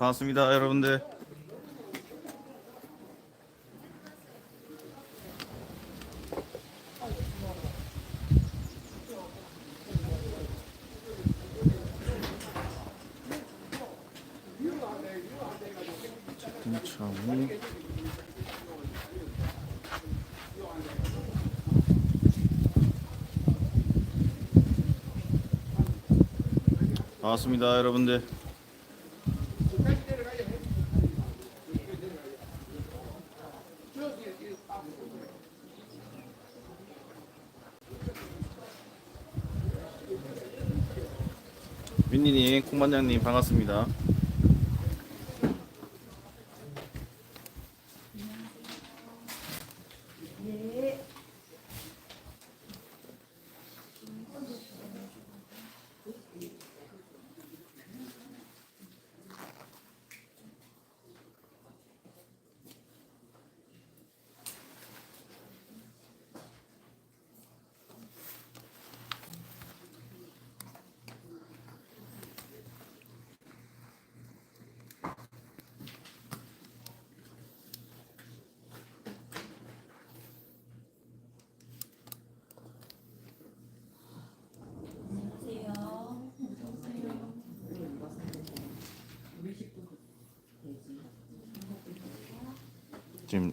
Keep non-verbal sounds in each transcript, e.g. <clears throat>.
반갑습니다, 여러분들. 반갑습니다, 여러분들. 콩반장님 반갑습니다.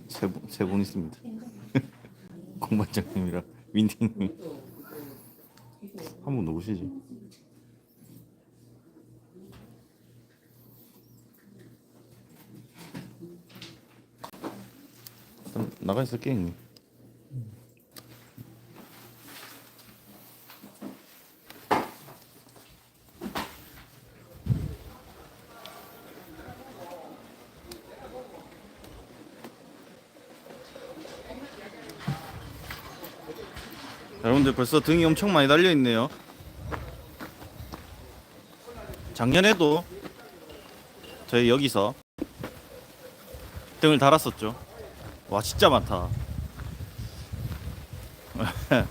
지금 세 분 있습니다. 콩반장님이랑 윈니님 한 분 누구시지? 나가 있을게 형님. 여러분들 벌써 등이 엄청 많이 달려 있네요. 작년에도 저희 여기서 등을 달았었죠. 와 진짜 많다. <laughs>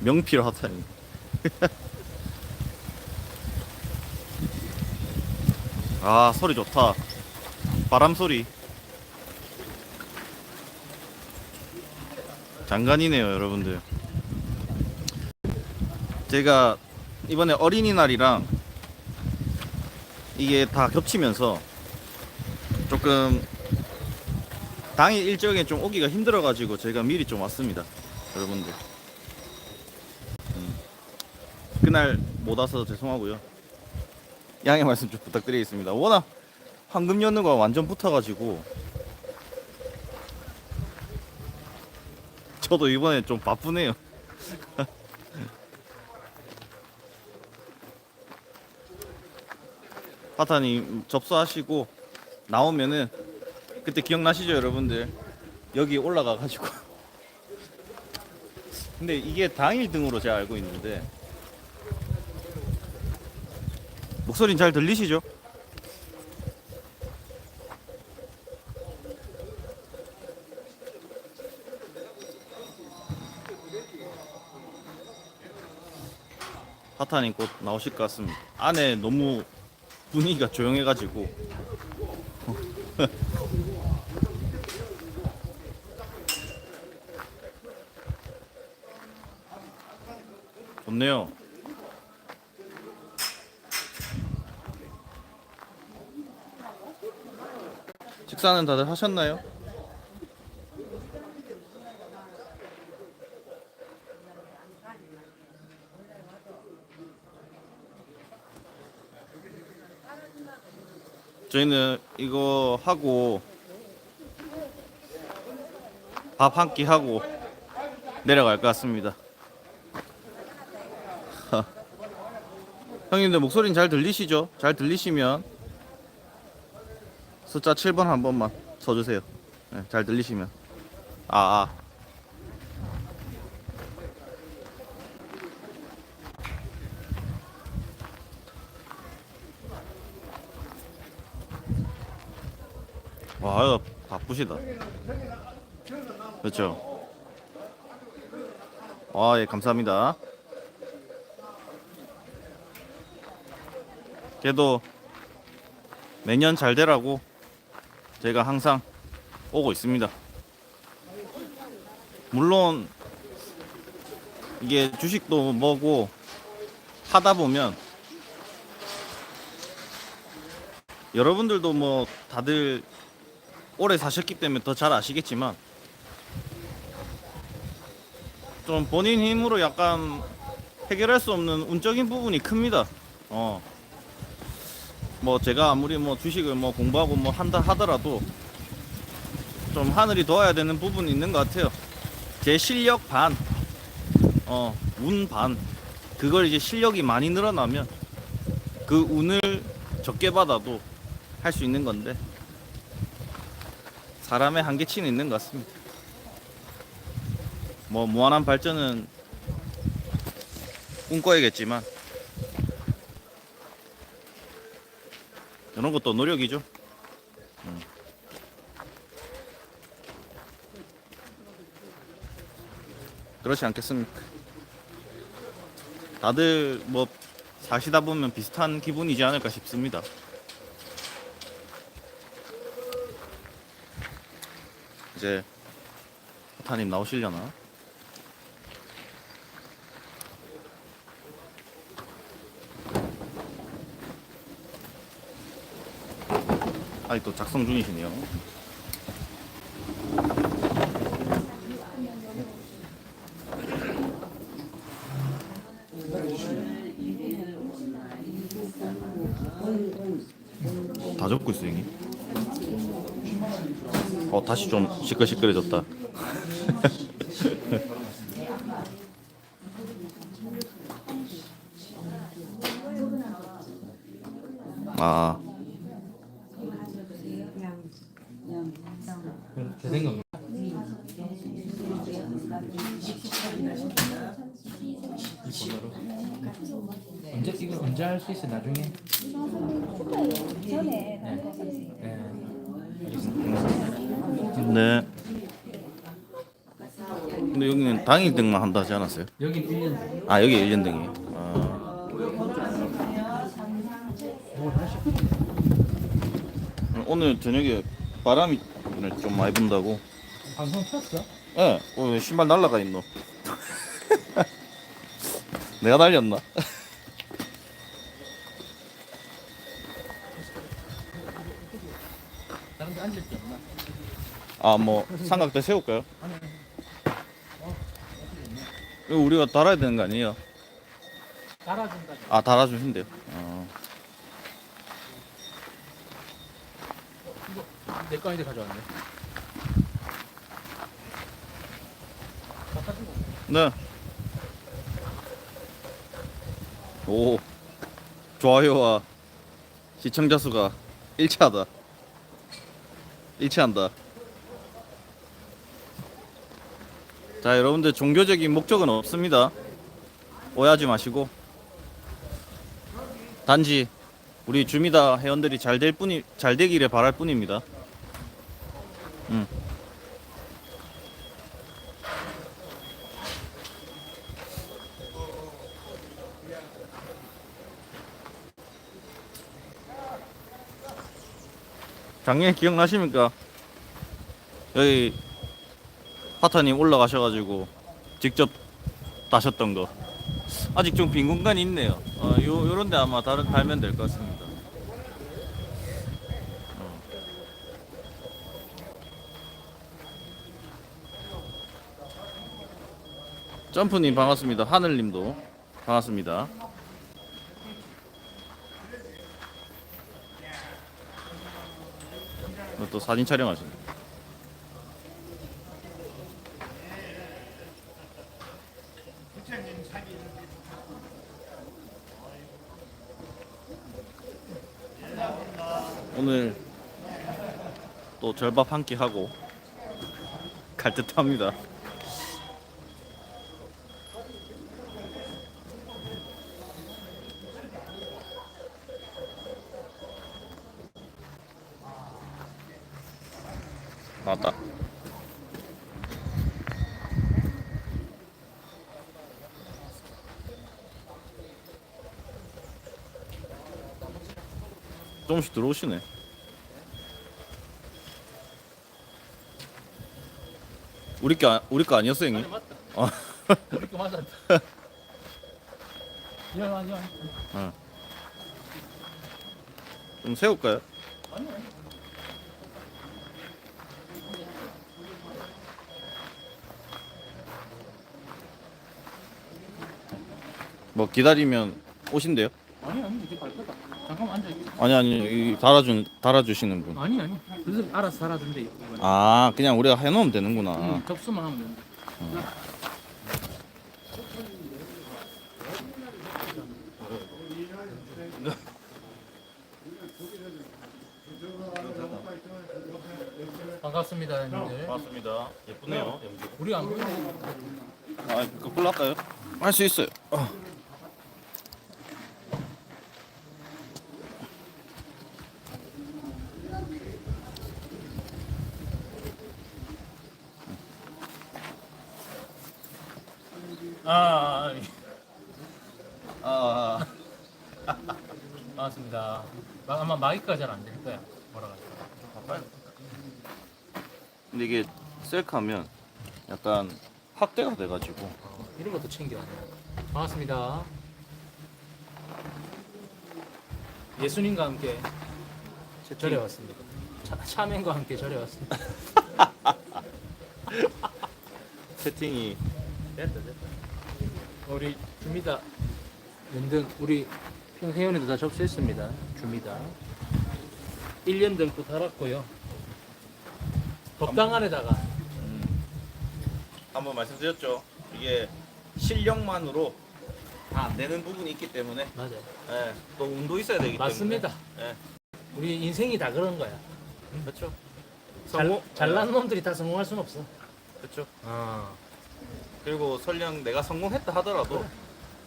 명필 핫타임. <laughs> 아 소리 좋다. 바람 소리. 장관이네요, 여러분들. 제가 이번에 어린이날이랑 이게 다 겹치면서 조금 당일 일정에 좀 오기가 힘들어 가지고 제가 미리 좀 왔습니다, 여러분들. 음. 그날 못 와서 죄송하고요. 양해 말씀 좀 부탁드리겠습니다. 워낙 황금 연휴가 완전 붙어 가지고 저도 이번에 좀 바쁘네요. <laughs> 파타님 접수하시고 나오면은 그때 기억나시죠 여러분들 여기 올라가 가지고 <laughs> 근데 이게 당일 등으로 제가 알고 있는데 목소리는 잘 들리시죠? 파타님 곧 나오실 것 같습니다. 안에 너무 분위기가 조용해가지고 <laughs> 좋네요. 식사는 다들 하셨나요? 저희는 이거 하고 밥 한 끼 하고 내려갈 것 같습니다. <laughs> 형님들 목소리는 잘 들리시죠? 잘 들리시면 숫자 7번 한 번만 써주세요. 네, 잘 들리시면. 아, 아. 와, 이거 바쁘시다. 그렇죠. 아, 예, 감사합니다. 그래도 매년 잘 되라고 제가 항상 오고 있습니다. 물론 이게 주식도 뭐고 하다 보면 여러분들도 뭐 다들 오래 사셨기 때문에 더 잘 아시겠지만 좀 본인 힘으로 약간 해결할 수 없는 운적인 부분이 큽니다. 어. 뭐 제가 아무리 뭐 주식을 뭐 공부하고 뭐 한다 하더라도 좀 하늘이 도와야 되는 부분이 있는 것 같아요. 제 실력 반, 어, 운 반. 그걸 이제 실력이 많이 늘어나면 그 운을 적게 받아도 할 수 있는 건데 사람의 한계치는 있는 것 같습니다. 뭐 무한한 발전은 꿈꿔야겠지만 이런 것도 노력이죠. 음. 그렇지 않겠습니까? 다들 뭐 사시다 보면 비슷한 기분이지 않을까 싶습니다. 이제 타님 나오시려나? 아직도 작성 중이시네요. 다 적고 있어 형님. 어 다시 좀 시끌시끌해졌다. <laughs> 아. 언제 이거 언제 할 수 있어? 나중에 당일 등만 한다 하지 않았어요? 여긴 1년 아 여기 1년 등이. 아. 오늘 저녁에 바람이 오늘 좀 많이 분다고. 방송 켰어? 예, 네, 오늘 신발 날라가 있노. <laughs> 내가 날렸나? 다른 데 앉을 데 없나? 아, 뭐 삼각대 세울까요? 이거 우리가 달아야 되는 거 아니에요? 깔아준다 아, 달아주신대요. 어. 내거 아닌데 가져왔네 네. 오. 좋아요와 시청자 수가 일치하다. 일치한다. 자, 여러분들 종교적인 목적은 없습니다. 오해하지 마시고 단지 우리 주미다 회원들이 잘 될 뿐이 잘 되기를 바랄 뿐입니다. 음. 작년에 기억나십니까? 여기 파타님 올라가셔가지고 직접 따셨던 거 아직 좀 빈 공간이 있네요. 어, 요 요런데 아마 다른 달면 될 것 같습니다. 어. 점프님 반갑습니다. 하늘님도 반갑습니다. 또 사진 촬영하시네. 오늘 또 절밥 한 끼 하고 갈 듯합니다. 조금씩 들어오시네. 우리 게 아- 우리 거 아니었어 형님? 아니 맞다. 어. <laughs> 우리 거 맞았다. <laughs> 야 아니야. 좀 세울까요? 아니 아니. 뭐 기다리면 오신대요? 아니 아니 이제 갈 거다. 잠깐만 앉아. 아니 아니 이 달아준 달아주시는 분. 아니 아니. 그래서 알아서. 이번에. 아 그냥 우리가 해놓으면 되는구나. 응, 접수만 하면 된다. 반갑습니다, 형님들. 맞습니다. 예쁘네요. 연기. 우리 안 보이네. 아 거꾸로 할까요? 할 수 있어요. 어. 아, 아, 반갑습니다. 마- 아마 마이크가 잘 안 될 거야. 뭐라 가지고. 바빠요. 근데 이게 셀카면 약간 확대가 돼가지고 이런 것도 챙겨. 반갑습니다. 예수님과 함께 절에 왔습니다. 차, 차맨과 함께 절에 왔습니다. <laughs> 채팅이 됐다 됐다. 우리 주미다 연등 우리 평생연애도 다 접수했습니다. 주미다. 1년 등도 달았고요. 법당 안에다가 음, 한번 말씀드렸죠. 이게 실력만으로 다 안 되는 부분이 있기 때문에 맞아요. 예, 또 운도 있어야 되기 맞습니다. 때문에 예, 우리 인생이 다 그런 거야. 그렇죠. 잘, 성공 잘난 놈들이 다 성공할 순 없어. 그렇죠. 어. 그리고 설령 내가 성공했다 하더라도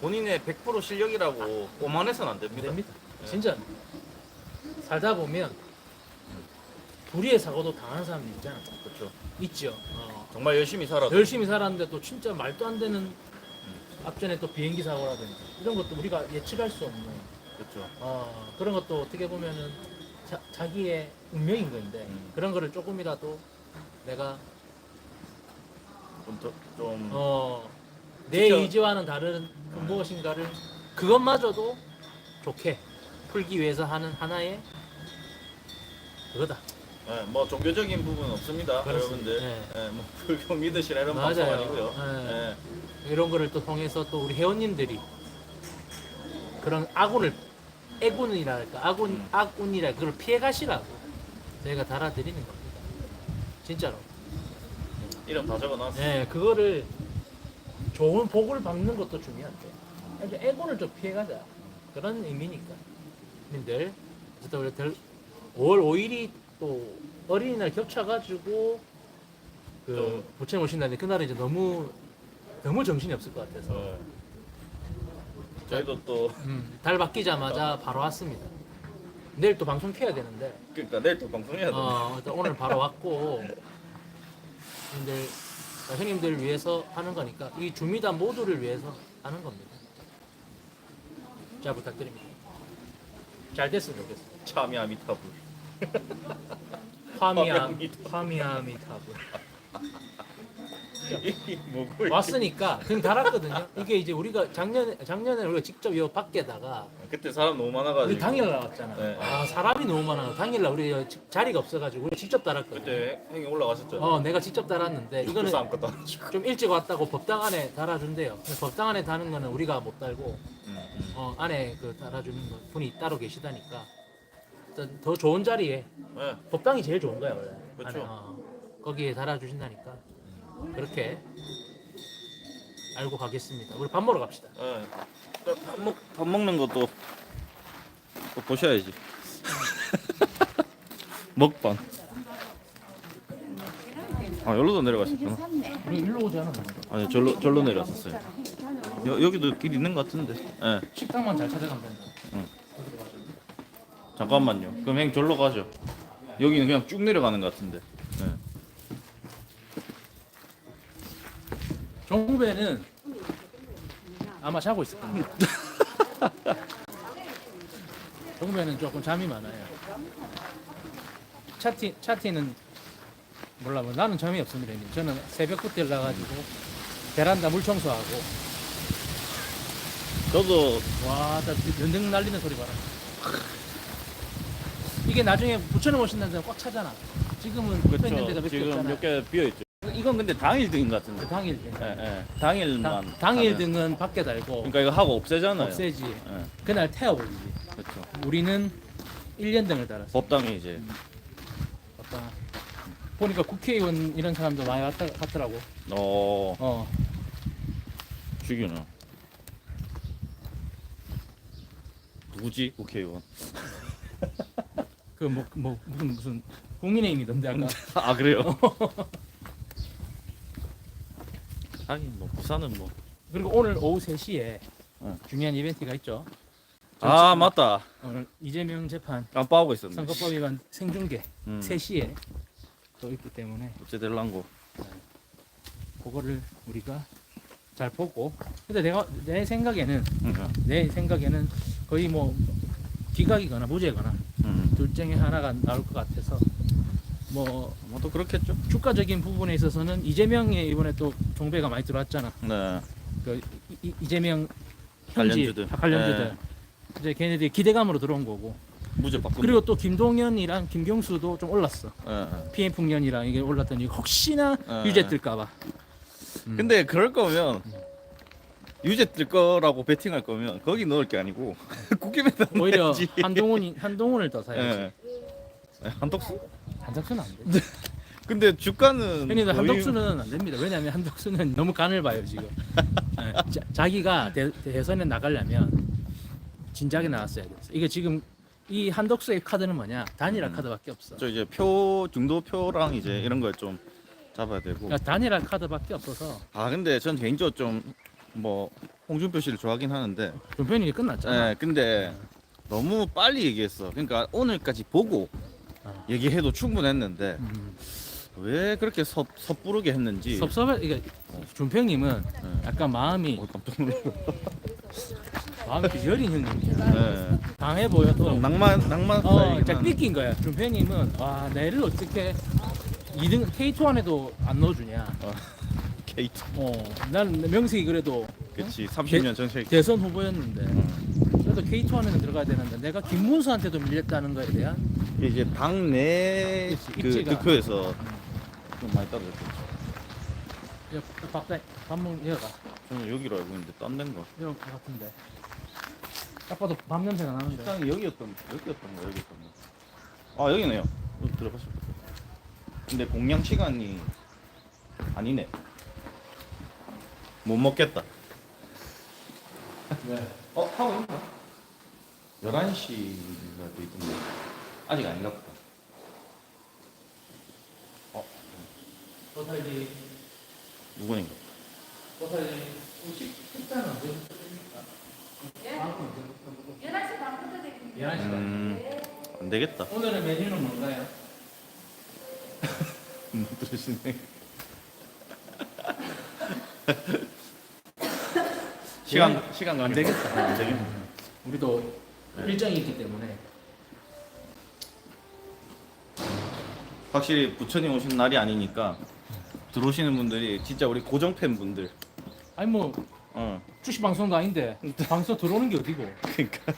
본인의 100% 실력이라고 오만해서는 안안 됩니다. 됩니다. 네. 진짜 살다 보면 불의의 사고도 당하는 사람들 있잖아. 그렇죠. 있죠. 어. 정말 열심히 살아도 열심히 살았는데 또 진짜 말도 안 되는 앞전에 또 비행기 사고라든지 이런 것도 우리가 예측할 수 없는 그렇죠. 어, 그런 것도 어떻게 보면은 자, 자기의 운명인 건데 음. 그런 거를 조금이라도 내가 좀, 더- 좀 어, 내 진짜- 의지와는 다른 그 무엇인가를 그것마저도 좋게 풀기 위해서 하는 하나의 그거다. 예, 뭐 종교적인 부분은 없습니다, 그렇습니다. 여러분들. 네. 예, 뭐 불교 믿으시라 이런 방송 맞아요. 아니고요. 네. 예. 이런 거를 또 통해서 또 우리 회원님들이 그런 악운을 애군이랄까 악운 음. 악운이라 그걸 피해 가시라고 저희가 달아드리는 겁니다. 진짜로. 이름 다 적어놨어. 예, 그거를 좋은 복을 받는 것도 중요한데 아주 애군을 좀 피해가자 그런 의미니까 님들 어쨌든 우리 들 5월 5일이 또 어린이날 겹쳐가지고 그 좀- 부처님 오신다는데 그날은 이제 너무 너무 정신이 없을 것 같아서 예. 저희도 또 음, 달 바뀌자마자 바로 왔습니다. 내일 또 방송 켜야 되는데 그러니까 내일 또 방송해야 돼. 어, 일단 오늘 바로 왔고 형님들 어, 형님들 위해서 하는 거니까 이 주미단 모두를 위해서 하는 겁니다. 잘 부탁드립니다. 잘 됐으면 좋겠어요. 참이 아미타불. 화미아 화미아미타. 화미아미타불 이 뭐고? 이게. 왔으니까 그냥 달았거든요. 이게 이제 우리가 작년에 작년에 우리가 직접 이 밖에다가 그때 사람 너무 많아가지고. 우리 당일날 나왔잖아. 네. 아 사람이 너무 많아. 당일 날 우리 여- 자리가 없어가지고 우리 직접 달았거든. 그때 형이 올라가셨죠. 어 내가 직접 달았는데 이거는 안 주고. 좀 일찍 왔다고 법당 안에 달아준대요. 근데 법당 안에 다는 거는 우리가 못 달고 음, 음. 어, 안에 그 달아주는 거 분이 따로 계시다니까 더 좋은 자리에 네. 법당이 제일 좋은 거야 원래. 안에, 어, 거기에 달아주신다니까 그렇게 알고 가겠습니다. 우리 밥 먹으러 갑시다. 네. 또 밥, 먹, 밥 먹는 것도 또 보셔야지. <laughs> 먹방. 아 여기도 내려가셨구나. 우리 일로 오지 않았나? 아니 절로 절로 내려왔었어요. 여, 여기도 길 있는 것 같은데. 예. 식당만 잘 찾아가면 된다. 응. 잠깐만요. 그럼 형 절로 가죠. 여기는 그냥 쭉 내려가는 것 같은데. 예. 정부배는 아마 자고 있을 겁니다. <laughs> 동배는 조금 잠이 많아요. 차티 차티는 몰라 뭐 나는 잠이 없습니다. 형님. 저는 새벽부터 일어나가지고 베란다 물 청소하고 저도 와 나 연등 날리는 소리 봐라. 이게 나중에 부천에 오신다는 데는 꽉 차잖아. 지금은 붙어 있는 데가 그렇죠. 몇개 지금 없잖아. 몇 개 비어 있죠. 이건 근데 당일 등인 것그 같은데. 당일 등. 예, 예. 당일만. 당, 당일. 등은 밖에 달고 그러니까 이거 하고 없애잖아요. 없애지. 예, 그날 태워버리지. 그렇죠. 우리는 1년 등을 달았어. 법당에 이제 아까 보니까 국회의원 이런 사람도 많이 왔다 갔더라고. 어 어. 죽이나. 누구지 국회의원? 그뭐 뭐 무슨 무슨 국민의힘이던데 아까. <laughs> 아 그래요? <laughs> 하긴 뭐 부산은 뭐. 그리고 오늘 오후 3시에 어. 중요한 이벤트가 있죠. 아 맞다. 오늘 이재명 재판 깜빡하고 있었네. 선거법 위반 생중계 음. 3시에 또 있기 때문에 어째 될란고. 그거를 우리가 잘 보고 근데 내가 내 생각에는 그러니까. 내 생각에는 거의 뭐 기각이거나 무죄거나 음. 둘 중에 하나가 나올 것 같아서 뭐 뭐 또 그렇겠죠. 주가적인 부분에 있어서는 이재명의 이번에 또 종배가 많이 들어왔잖아. 네. 그 이, 이- 이재명 형제 관련주들. 관련주들 네. 이제 걔네들이 기대감으로 들어온 거고 무죄 바꾼. 그리고 또 김동연이랑 김경수도 좀 올랐어. 예, 예. PM 풍년이랑 이게 올랐더니 혹시나 네. 유죄 뜰까봐. 음. 근데 그럴 거면 유죄 뜰 거라고 베팅할 거면 거기 넣을 게 아니고 <laughs> 국회에다 오히려 넣어야지. 한동훈이 한동훈을 더 사야지. 예. 예, 한덕수? 한덕수는 안 돼. <laughs> 근데 주가는 형님들 거의- 한덕수는 안 됩니다. 왜냐하면 한덕수는 <laughs> 너무 간을 봐요 지금. 예, 자, 자기가 대, 대선에 나가려면 진작에 나왔어야 돼. 이게 지금 이 한덕수의 카드는 뭐냐? 단일화 음. 카드밖에 없어. 저 이제 표 중도표랑 이제 이런 걸 좀 잡아야 되고. 그러니까 단일화 카드밖에 없어서 아 근데 전 개인적으로 좀 뭐 홍준표 씨를 좋아하긴 하는데 변편이 끝났잖아. 예, 근데 너무 빨리 얘기했어. 그러니까 오늘까지 보고 아. 얘기해도 충분했는데 음. 왜 그렇게 섭, 섣부르게 했는지 섭섭해. 이게 어. 준평님은 네. 약간 마음이 어, 깜짝 <laughs> 마음이 좀 여린 형님이야. 예. 당해 보여도 낭만 낭만 어, 짝 삐낀 거야. 준평님은 와 내를 어떻게 2등 K2 안에도 안 넣어주냐. 어. K2. 어, 나는 명색이 그래도 그치 30년 전체. 대선 후보였는데 음. 그래도 K2 안에는 들어가야 되는데 내가 김문수한테도 밀렸다는 거에 대한 이제 당내 그 득표에서 음. 좀 많이 떨어졌죠. 밥다 밥먹 이어가 저는 여기로 알고 있는데 딴 데인가. 이런 거 같은데 딱 봐도 밥 냄새가 나는데 식당이 여기였던 여기였던가 여기였던가. 아 여기네요. 어, 들어가실 거. 근데 공양 시간이 아니네. 못 먹겠다. 왜? 어 하고 있나? 11시가 돼 있던데 아직 아닌가 보다. 어 버살지 누구인가? 버살지 식 식단은 언제 예? 11시 반부터 되겠습 11시 반 음, 안 되겠다. 오늘의 메뉴는 뭔가요? <laughs> 못 들으시네. 시간 시간 가안 되겠다. 안 되겠네. 우리도 일정이 있기 때문에 확실히 부천이 오신 날이 아니니까 들어오시는 분들이 진짜 우리 고정 팬분들. 아니 뭐 어, 주식 방송도 아닌데 방송 들어오는 게 어디고 그러니까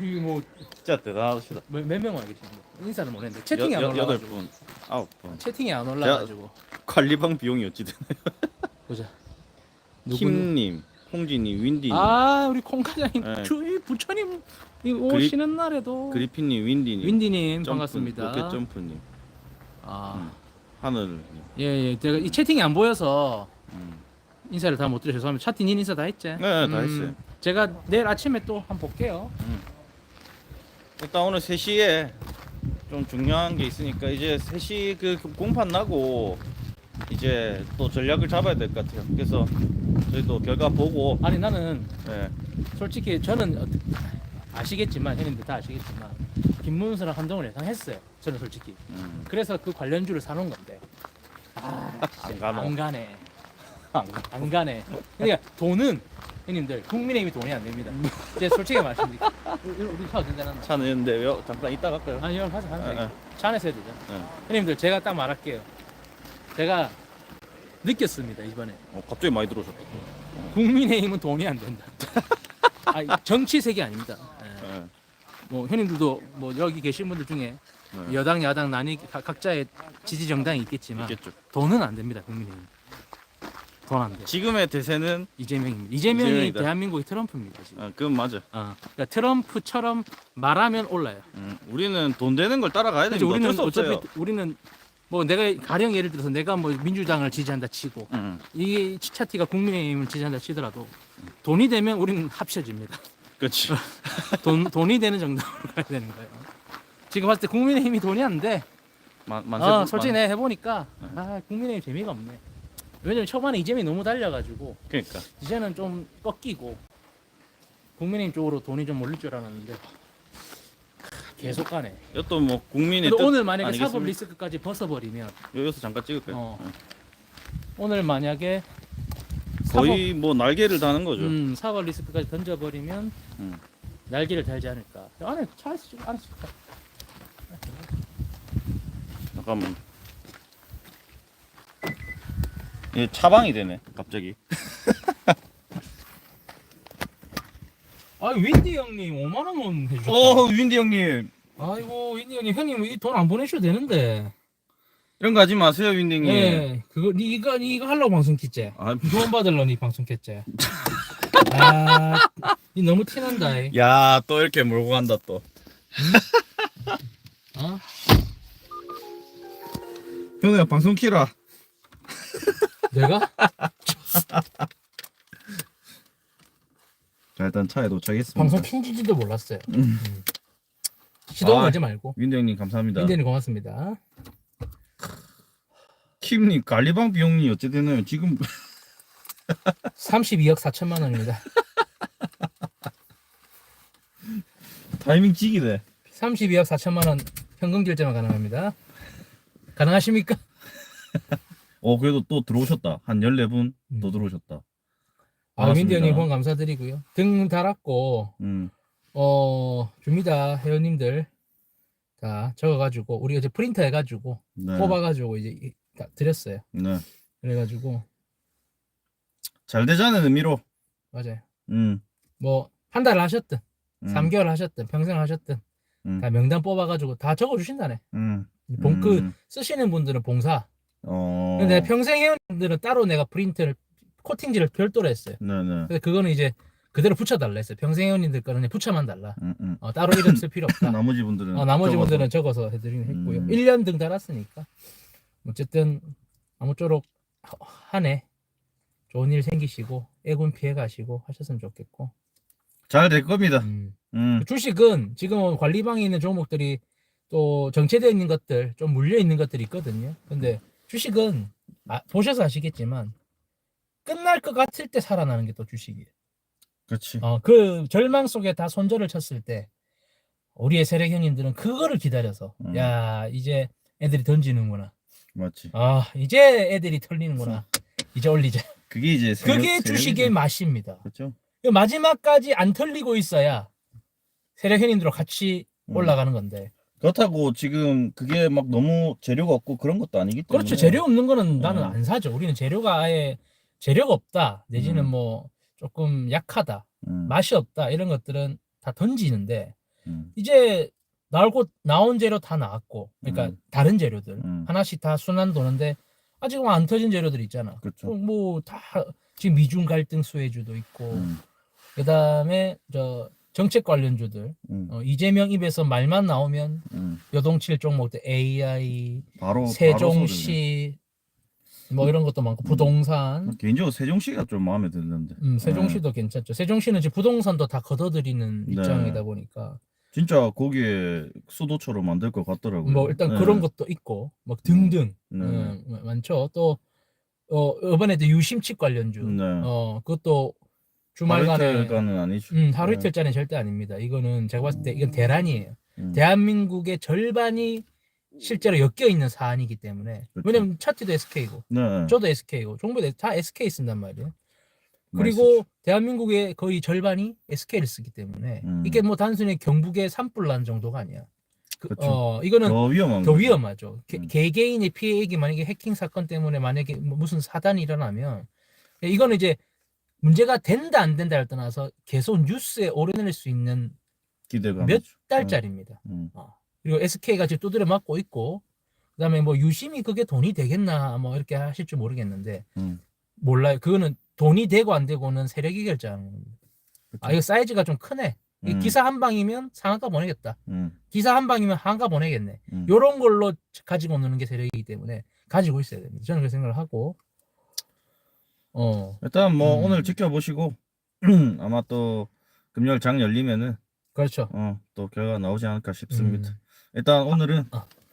이게 뭐 진짜 대단하시다. 몇명 와 계시는 거 인사를 못 했는데 채팅이 안 여- 여- 여덟 올라가지고 분, 아홉 분. 채팅이 안 올라가지고 관리방 비용이 어찌 되나요? 보자 김님, 홍진님, 윈디님, 아 우리 콩 과장님 네. 부처님 이 오시는 날에도 그리핀님, 윈디님, 윈디님 점프, 반갑습니다. 로켓 점프님, 아, 하늘님. 예, 예. 제가 이 채팅이 안 보여서 음. 인사를 다 못 드려 죄송합니다. 차티님 인사 다 했지? 음, 네, 다 했어요. 제가 내일 아침에 또 한번 볼게요. 일단 오늘 3시에 좀 중요한 게 있으니까 이제 3시 그 공판 나고 이제 또 전략을 잡아야 될 것 같아요. 그래서 저희도 결과 보고 아니 나는 예. 솔직히 저는 어떻- 아시겠지만 형님들 다 아시겠지만 김문수랑 한동훈 예상했어요. 저는 솔직히. 음, 그래서 그 관련주를 사놓은 건데. 아, 안 가노. 안 가네. <laughs> 안 가. 안 가네. 그러니까 돈은 형님들 국민의힘이 돈이 안 됩니다. 제 솔직히 말씀드릴게요. <laughs> 우리, 우리 차 차는 있는데 왜 잠깐 이따 갈까요? 아니 형 가자 가자. 예, 예. 차 안에서 해야 되죠. 예. 형님들 제가 딱 말할게요. 제가 느꼈습니다 이번에 어, 갑자기 많이 들어오셨다. 국민의힘은 돈이 안 된다. <laughs> 아, 정치색이 아닙니다. 예. 예. 뭐 형님들도 뭐 여기 계신 분들 중에 네. 여당 야당 나뉘 각- 각자의 지지 정당이 있겠지만 있겠죠. 돈은 안 됩니다 국민의힘. 돈 안 돼. 지금의 대세는 이재명입니다. 이재명이 이재명이다. 대한민국의 트럼프입니다 지금. 아, 그건 맞아. 어, 그러니까 트럼프처럼 말하면 올라요. 음, 우리는 돈 되는 걸 따라가야 그래서 됩니다. 우리는 어쩔 수 없어요. 어차피 우리는 뭐 내가 가령 예를 들어서 내가 뭐 민주당을 지지한다 치고 음, 이게 치차티가 국민의힘을 지지한다 치더라도 돈이 되면 우리는 합쳐집니다. 그렇지. <laughs> 돈 돈이 되는 정도로 가야 되는 거예요. 지금 봤을 때 국민의힘이 돈이 안 돼. 만, 만, 아, 솔직히 내가 해보니까 아 국민의힘 재미가 없네. 왜냐면 초반에 이재명이 너무 달려가지고 그러니까. 이제는 좀 꺾이고 국민의힘 쪽으로 돈이 좀 몰릴 줄 알았는데 크, 계속 가네. 이것도 뭐 국민의 뜻 오늘 만약에 아니겠습니까? 사법 리스크까지 벗어버리면 여기서 잠깐 찍을까요? 어. 예. 오늘 만약에 사법, 거의 뭐 날개를 다는 거죠. 음, 사법 리스크까지 던져버리면 음. 날개를 달지 않을까. 안에 차에서 좀 안에서 좀 잠깐만. 예, 차방이 되네. 갑자기. <laughs> 아 윈디 형님 5만 원만 해주셨다. 어, 윈디 형님. 아이고 윈디 형님 형님 이 돈 안 보내셔도 되는데. 이런 거 하지 마세요, 윈디 형님. 예. 그거 니 이거 니 이거 하려고 방송 켰지. 아, 돈 받으려 니 방송 켰지. <laughs> 아, 니 너무 티난다. 이. 야, 또 이렇게 몰고 간다 또. 어? 현우야, 방송 키라. 내가? <laughs> 자, 일단 차에 도착했습니다. 방송 킨지지도 몰랐어요. 음. 시동 아. 걸지 말고. 윈디 형님 감사합니다. 형님 고맙습니다. 킴님 관리방 비용이 어찌 되나요? 지금 <laughs> 32억 4천만 원입니다. 타이밍 찍이네. 32억 4천만 원 현금 결제만 가능합니다. 가능하십니까? <laughs> 어, 그래도 또 들어오셨다. 한 14분 음. 또 들어오셨다. 아, 반갑습니다. 형님 후원 감사드리고요. 등 달았고 음. 어 줍니다 회원님들 다 적어가지고 우리 어제 프린터 해가지고 네. 뽑아가지고 이제 다 드렸어요. 네. 그래가지고 잘 되자는 의미로. 맞아요. 음. 뭐 한 달 하셨든 음. 3개월 하셨든 평생 하셨든 음. 다 명단 뽑아가지고 다 적어주신다네. 음. 봉그 음. 쓰시는 분들은 봉사. 어. 근데 평생 회원님들은 따로 내가 프린트를 코팅지를 별도로 했어요. 네네. 근데 그거는 이제 그대로 붙여달라 했어요. 평생 회원님들 거는 그냥 붙여만 달라. 음, 음. 어, 따로 이름 쓸 필요 없다. <laughs> 나머지 분들은 어, 나머지 적어서. 분들은 적어서 해드리긴 했고요. 음. 1년 등 달았으니까. 어쨌든 아무쪼록 한 해 좋은 일 생기시고 애군 피해 가시고 하셨으면 좋겠고. 잘 될 겁니다. 음. 음. 주식은 지금 관리방에 있는 종목들이 또 정체되어 있는 것들, 좀 물려 있는 것들이 있거든요. 근데 주식은 아, 보셔서 아시겠지만 끝날 것 같을 때 살아나는 게 또 주식이에요. 그렇지. 어, 그 절망 속에 다 손절을 쳤을 때 우리의 세력 형님들은 그거를 기다려서 음. 야 이제 애들이 던지는구나. 맞지. 아 이제 애들이 털리는구나. <laughs> 이제 올리자. 그게 이제 세력- 그게 세력이죠. 주식의 맛입니다. 그렇죠. 그 마지막까지 안 털리고 있어야 세력 형님들과 같이 음. 올라가는 건데. 그렇다고 지금 그게 막 너무 재료가 없고 그런 것도 아니기 때문에. 그렇죠. 재료 없는 거는 나는 음. 안 사죠. 우리는 재료가 아예 재료가 없다. 내지는 음. 뭐 조금 약하다. 음. 맛이 없다. 이런 것들은 다 던지는데 음. 이제 나오고 나온 재료 다 나왔고 그러니까 음. 다른 재료들 음. 하나씩 다 순환 도는데 아직은 안 터진 재료들 있잖아. 그렇죠. 뭐다 지금 미중 갈등 수혜주도 있고 음. 그다음에 저 정책 관련주들 음. 어, 이재명 입에서 말만 나오면 음. 요동칠 종목들 AI, 바로 세종시 뭐 이런 것도 많고 음. 부동산 개인적으로 세종시가 좀 마음에 드는데. 음, 세종시도 괜찮죠. 세종시는 지금 부동산도 다 걷어들이는 네. 입장이다 보니까 진짜 거기에 수도처럼 만들 것 같더라고요. 뭐 일단 네. 그런 것도 있고 뭐 등등 네. 음, 많죠. 또 어, 이번에도 유심칩 관련주 네. 어 그것도 주말간에 이틀간은 아니죠. 음, 하루 네. 이틀짜리 절대 아닙니다. 이거는 제가 봤을 때 이건 대란이에요. 음. 대한민국의 절반이 실제로 엮여 있는 사안이기 때문에 그렇죠. 왜냐면 차트도 SK고 네. 저도 SK고 종부도 다 SK 쓴단 말이에요. 그리고 대한민국의 거의 절반이 SK를 쓰기 때문에 음. 이게 뭐 단순히 경북의 산불 난 정도가 아니야. 그, 그쵸. 어 이거는 더 더. 위험하죠. 개, 음. 개개인의 피해액이 만약에 해킹 사건 때문에 만약에 뭐 무슨 사단이 일어나면 이거는 이제 문제가 된다 안 된다를 떠나서 계속 뉴스에 오르낼 수 있는 기대가 몇 달짜리입니다. 음. 그리고 SK가 지금 두드려 맞고 있고 그다음에 뭐 유심히 그게 돈이 되겠나 뭐 이렇게 하실 줄 모르겠는데 음. 몰라요. 그거는 돈이 되고 안 되고는 세력이 겁니다. 아 이거 사이즈가 좀 크네. 이 음. 기사 한 방이면 상한가 보내겠다. 음. 기사 한 방이면 한가 보내겠네. 음. 요런 걸로 가지고 노는 게 세력이기 때문에 가지고 있어야 됩니다. 저는 그 생각을 하고 어 일단 뭐 음. 오늘 지켜보시고 <clears throat> 아마 또 금요일 장 열리면은 그렇죠. 어, 또 결과 나오지 않을까 싶습니다. 음. 일단 오늘은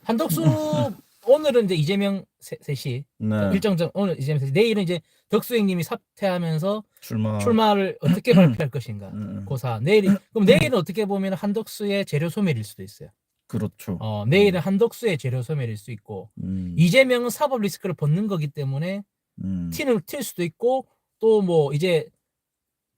한덕수 <laughs> 오늘은 이제 이재명 세, 셋이 네, 일정 전 오늘 이재명 셋이 내일은 이제 덕수 형님이 사퇴하면서 출마 출마를 어떻게 발표할 <clears throat> 것인가. 음, 고사 내일 그럼 내일은 어떻게 보면 한덕수의 재료 소멸일 수도 있어요. 그렇죠. 어 내일은 한덕수의 재료 소멸일 수 있고 음, 이재명은 사법 리스크를 벗는 거기 때문에 음, 티를 튈 수도 있고 또 뭐 이제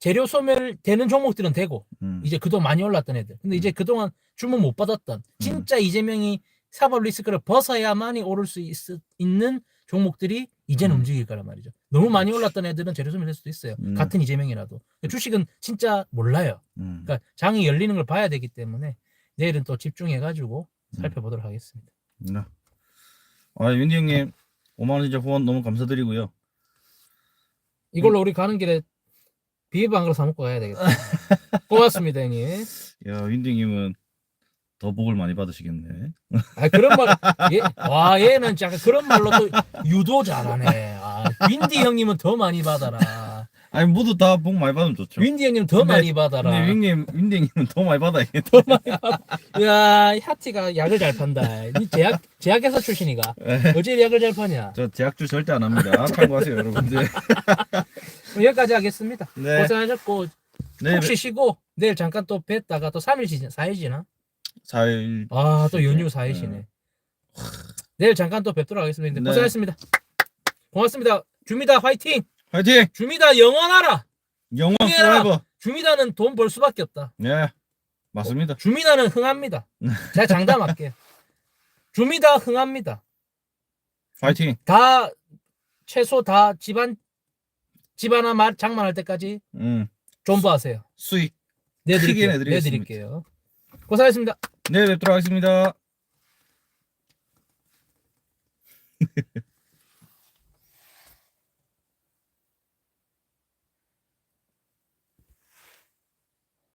재료 소멸 되는 종목들은 되고 음, 이제 그동안 많이 올랐던 애들. 근데 이제 그동안 주문 못 받았던 진짜 이재명이 사법 리스크를 벗어야만이 오를 수 있, 있는 종목들이 이제는 음. 움직일 거란 말이죠. 너무 많이 올랐던 애들은 재료 소멸 될 수도 있어요. 음. 같은 이재명이라도. 주식은 진짜 몰라요. 음. 그러니까 장이 열리는 걸 봐야 되기 때문에 내일은 또 집중해 가지고 음. 살펴보도록 하겠습니다. 네. 아, 윤디 형님 5만 원 진짜 후원 너무 감사드리고요. 이걸로 우리 가는 길에 비빔밥 한 그릇 사 먹고 가야 되겠다. <laughs> 고맙습니다, 형님. 야, 형님은 더 복을 많이 받으시겠네. 아 그런 말, 얘, 와 얘는 약간 그런 말로 또 유도 잘하네. 아, 윈디 형님은 더 많이 받아라. 아니 모두 다 복 많이 받으면 좋죠. 윈디 형님 더 근데- 많이 받아라. 근데 윤디 형님은 더 많이 받아야겠다. 야, 하티가 약을 잘 판다. 이 제약 제약회사 출신이가 어제 약을 잘 파냐? 저 제약주 절대 안 합니다. 참고하세요, 여러분들. <laughs> 여기까지 하겠습니다. 네. 고생하셨고 네, 푹 쉬시고 내일 잠깐 또 뵀다가 또 3일 지나 4일 지나? 4일 아 또 연휴 쉬죠. 4일이네. 네. 내일 잠깐 또 뵙도록 하겠습니다. 네. 고생하셨습니다. 고맙습니다. 주미다 화이팅! 화이팅! 주미다 영원하라! 영원! 포에버. 주미다는 돈 벌 수밖에 없다. 네, 맞습니다. 주미다는 흥합니다. 제가 장담할게요. 주미다 흥합니다. 화이팅. 다 최소 다 집안 집 하나 말 장만할 때까지 음, 존버하세요. 수익 내드릴게요. 크게 내드리겠습니다. 내드릴게요. 고생하셨습니다. 내일 뵙도록 하겠습니다. <laughs>